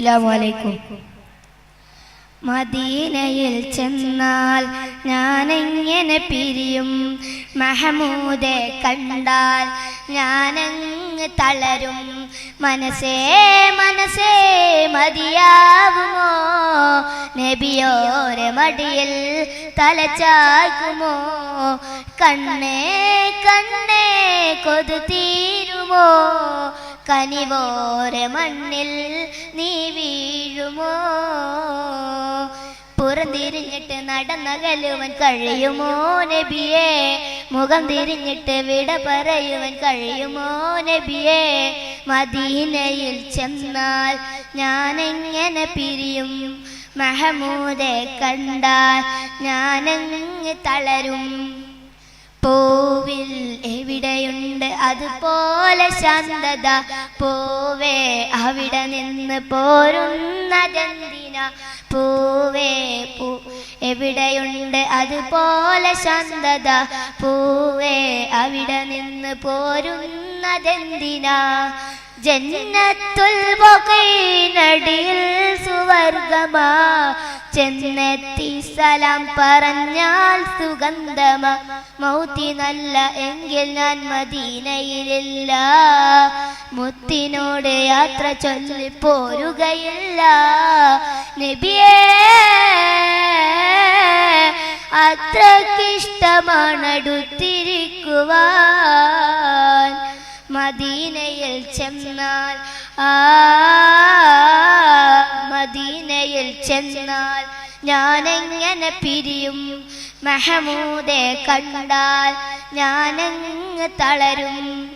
അസ്സലാമലൈക്കും മദീനയിൽ ചെന്നാൽ ഞാൻ ഞാനെങ്ങനെ പിരിയും? മഹമൂദെ കണ്ടാൽ ഞാനങ്ങ് തളരും. മനസ്സേ മനസ്സേ മതിയാവുമോ? നബിയോരെ മടിയിൽ തലച്ചാകുമോ കണ്ണേ കണ്ണേ കൊതു തീരുമോ കനിവോരെ മണ്ണിൽ നീ വീഴുമോ? പുറംതിരിഞ്ഞിട്ട് നടന്നകലുവൻ കഴിയുമോ? നബിയെ മുഖം തിരിഞ്ഞിട്ട് വിട പറയുവൻ കഴിയുമോ? നബിയെ മദീനയിൽ ചെന്നാൽ എങ്ങനെ പിരിയും? മഹമൂദെ കണ്ടാൽ ഞാനങ്ങ് തളരും? പൂവിൽ അതുപോലെ ശാന്തത പോവേ അവിടെ നിന്ന് പോരുന്ന പോരുന്നതെന്തിന പൂവേ പൂ എവിടെയുണ്ട് അതുപോലെ ശാന്തത പൂവേ അവിടെ നിന്ന് പോരുന്നതെന്തിനാ ജന്നത്തുൽ നടിയിൽ സുവർഗമാ ചെന്നെത്തി സലാം പറഞ്ഞാൽ സുഗന്ധമ. മൗത്തി നല്ല എങ്കിൽ ഞാൻ മദീനയിലില്ല. മുത്തിനോട് യാത്ര ചൊല്ലി പോരുകയില്ല. നബിയേ അത്രക്കിഷ്ടമാണടുത്തിരിക്കുവാൻ മദീനയിൽ ചെന്നാൽ ആ മദീനയിൽ ചെന്നാൽ ഞാനെങ്ങനെ പിരിയും? മെഹമൂദെ കണ്ടാൽ ഞാനങ്ങ് തളരും.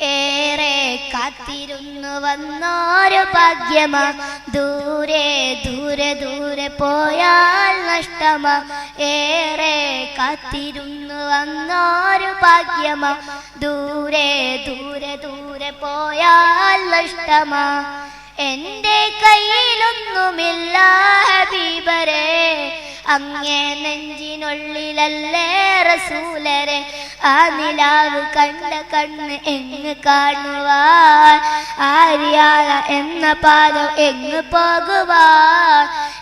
ഏറെ കാത്തിരുന്നു വന്നോരു ഭാഗ്യമാ. ദൂരെ ദൂരെ ദൂരെ പോയാൽ നഷ്ടമാ ഏറെ കാത്തിരുന്നു വന്നൊരു ഭാഗ്യമ. ദൂരെ ദൂരെ ദൂരെ പോയാൽ നഷ്ടമ. എന്റെ കയ്യിലൊന്നുമില്ല ഹബീബരെ. അങ്ങേ നെഞ്ചിനുള്ളിലല്ലേ റസൂലരെ. ആ നിലാവ് കണ്ട കണ്ണ് എങ്ങ് കാണുവാൻ? ആര്യാള എന്ന പാദം എങ്ങ് പോകുവാ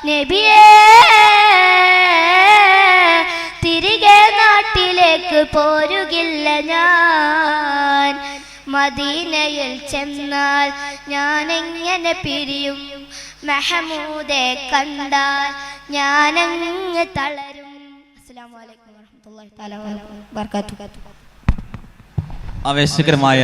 നബിയേ പോരുകില്ല ഞാൻ. മദീനയിൽ ചെന്നാൽ ഞാൻ എങ്ങനെ പിരിയും? മെഹമൂദെ കണ്ടാൽ ഞാൻ ഞാനങ്ങ് തളരും? തആല വബറകാതുഹു ആവേശകരമായ